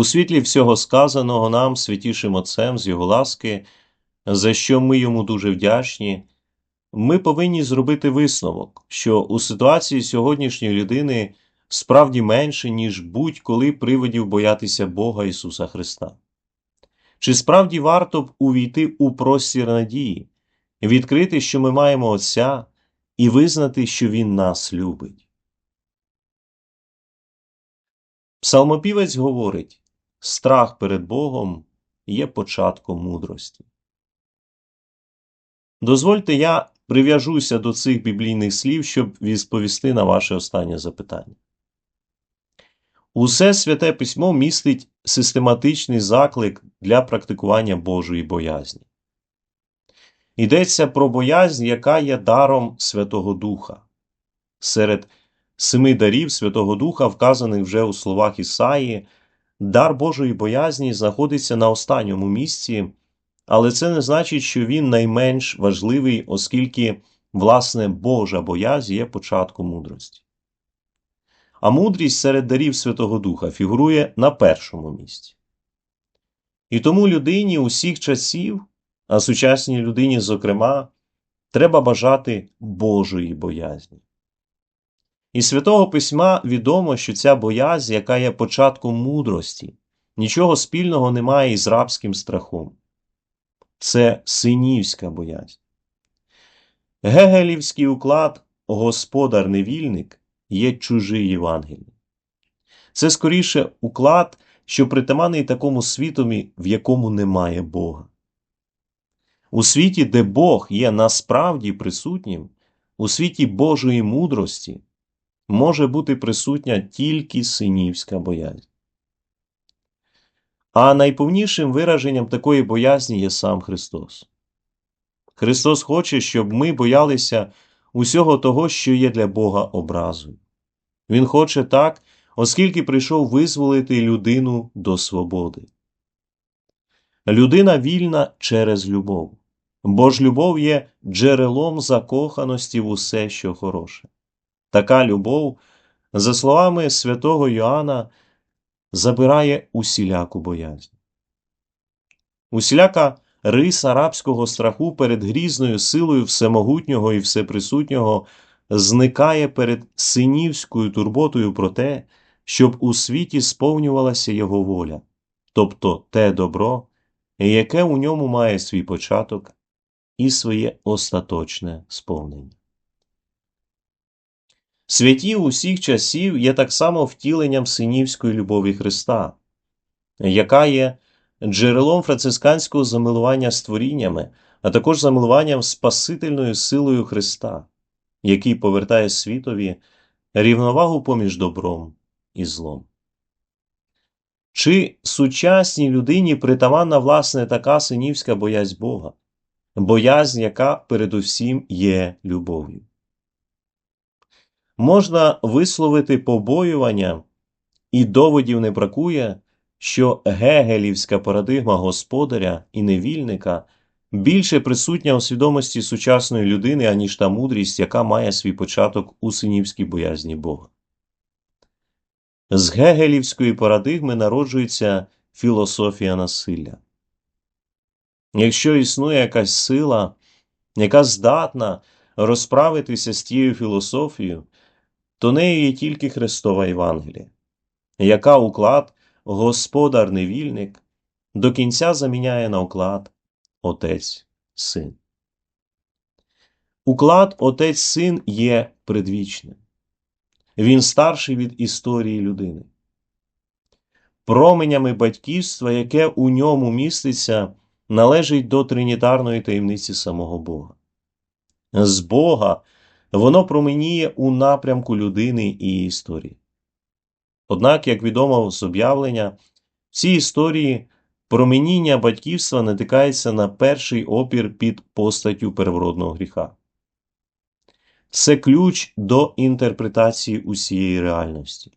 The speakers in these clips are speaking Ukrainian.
У світлі всього сказаного нам святішим Отцем з Його ласки, за що ми йому дуже вдячні, ми повинні зробити висновок, що у ситуації сьогоднішньої людини справді менше, ніж будь-коли приводів боятися Бога Ісуса Христа. Чи справді варто б увійти у простір надії, відкрити, що ми маємо Отця, і визнати, що Він нас любить? Псалмопівець говорить страх перед Богом є початком мудрості. Дозвольте, я прив'яжуся до цих біблійних слів, щоб відповісти на ваше останнє запитання. Усе святе письмо містить систематичний заклик для практикування Божої боязні. Йдеться про боязнь, яка є даром Святого Духа. Серед семи дарів Святого Духа, вказаних вже у словах Ісаї, дар Божої боязні знаходиться на останньому місці, але це не значить, що він найменш важливий, оскільки, власне, Божа боязнь є початком мудрості. А мудрість серед дарів Святого Духа фігурує на першому місці. І тому людині усіх часів, а сучасній людині, зокрема, треба бажати Божої боязні. Із святого письма відомо, що ця боязнь, яка є початком мудрості, нічого спільного немає із рабським страхом. Це синівська боязнь. Гегелівський уклад господар-невільник є чужий Євангелій. Це скоріше уклад, що притаманий такому світові, в якому немає Бога. У світі, де Бог є насправді присутнім, у світі Божої мудрості може бути присутня тільки синівська боязнь. А найповнішим вираженням такої боязні є сам Христос. Христос хоче, щоб ми боялися усього того, що є для Бога образою. Він хоче так, оскільки прийшов визволити людину до свободи. Людина вільна через любов, бо ж любов є джерелом закоханості в усе, що хороше. Така любов, за словами святого Йоанна, забирає усіляку боязнь. Усіляка риса рабського страху перед грізною силою всемогутнього і всеприсутнього зникає перед синівською турботою про те, щоб у світі сповнювалася його воля, тобто те добро, яке у ньому має свій початок і своє остаточне сповнення. Святі усіх часів є так само втіленням синівської любові Христа, яка є джерелом францисканського замилування створіннями, а також замилуванням Спасительною силою Христа, який повертає світові рівновагу поміж добром і злом. Чи сучасній людині притаманна власне така синівська боязнь Бога, боязнь, яка передусім є любов'ю? Можна висловити побоювання, і доводів не бракує, що гегелівська парадигма господаря і невільника більше присутня у свідомості сучасної людини, аніж та мудрість, яка має свій початок у синівській боязні Бога. З гегелівської парадигми народжується філософія насилля. Якщо існує якась сила, яка здатна розправитися з тією філософією, то нею є тільки Христова Євангелія, яка уклад господар-невільник до кінця заміняє на уклад Отець Син. Уклад Отець Син є предвічним. Він старший від історії людини. Променями батьківства, яке у ньому міститься, належить до тринітарної таємниці самого Бога. З Бога воно променіє у напрямку людини і історії. Однак, як відомо з об'явлення, в цій історії променіння батьківства натикається на перший опір під постаттю первородного гріха. Це ключ до інтерпретації усієї реальності.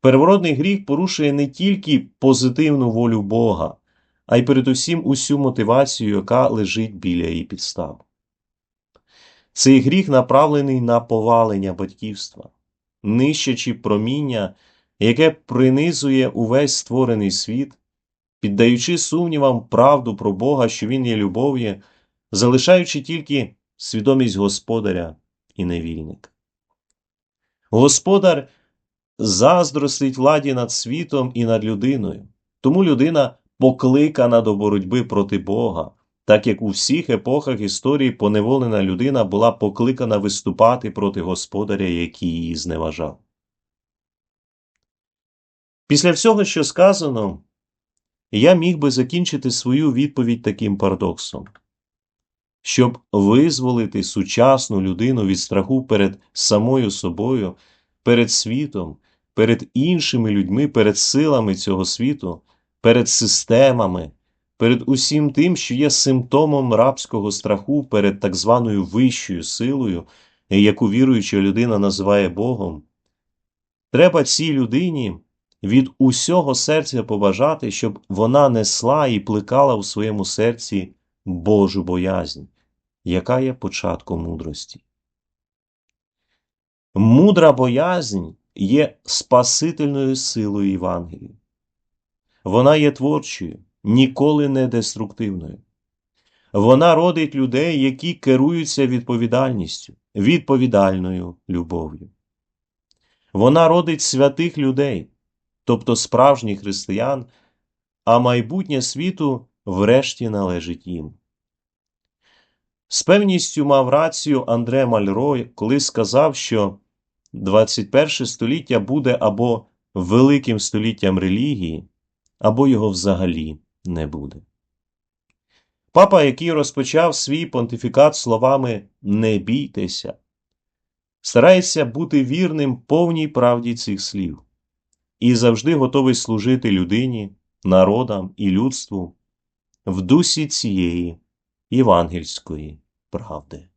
Первородний гріх порушує не тільки позитивну волю Бога, а й передусім усю мотивацію, яка лежить біля її підстав. Цей гріх направлений на повалення батьківства, нищачи проміння, яке принизує увесь створений світ, піддаючи сумнівам правду про Бога, що Він є любов'ю, залишаючи тільки свідомість господаря і невільника. Господар заздростить владі над світом і над людиною, тому людина покликана до боротьби проти Бога, так як у всіх епохах історії поневолена людина була покликана виступати проти господаря, який її зневажав. Після всього, що сказано, я міг би закінчити свою відповідь таким парадоксом. Щоб визволити сучасну людину від страху перед самою собою, перед світом, перед іншими людьми, перед силами цього світу, перед системами, перед усім тим, що є симптомом рабського страху перед так званою вищою силою, яку віруюча людина називає Богом, треба цій людині від усього серця побажати, щоб вона несла і плекала у своєму серці Божу боязнь, яка є початком мудрості. Мудра боязнь є спасительною силою Євангелії. Вона є творчою, ніколи не деструктивною. Вона родить людей, які керуються відповідальністю, відповідальною любов'ю. Вона родить святих людей, тобто справжніх християн, а майбутнє світу врешті належить їм. З певністю мав рацію Андре Мальрой, коли сказав, що 21 століття буде або великим століттям релігії, або його взагалі не буде. Папа, який розпочав свій понтифікат словами Не бійтеся, старається бути вірним повній правді цих слів і завжди готовий служити людині, народам і людству в дусі цієї євангельської правди.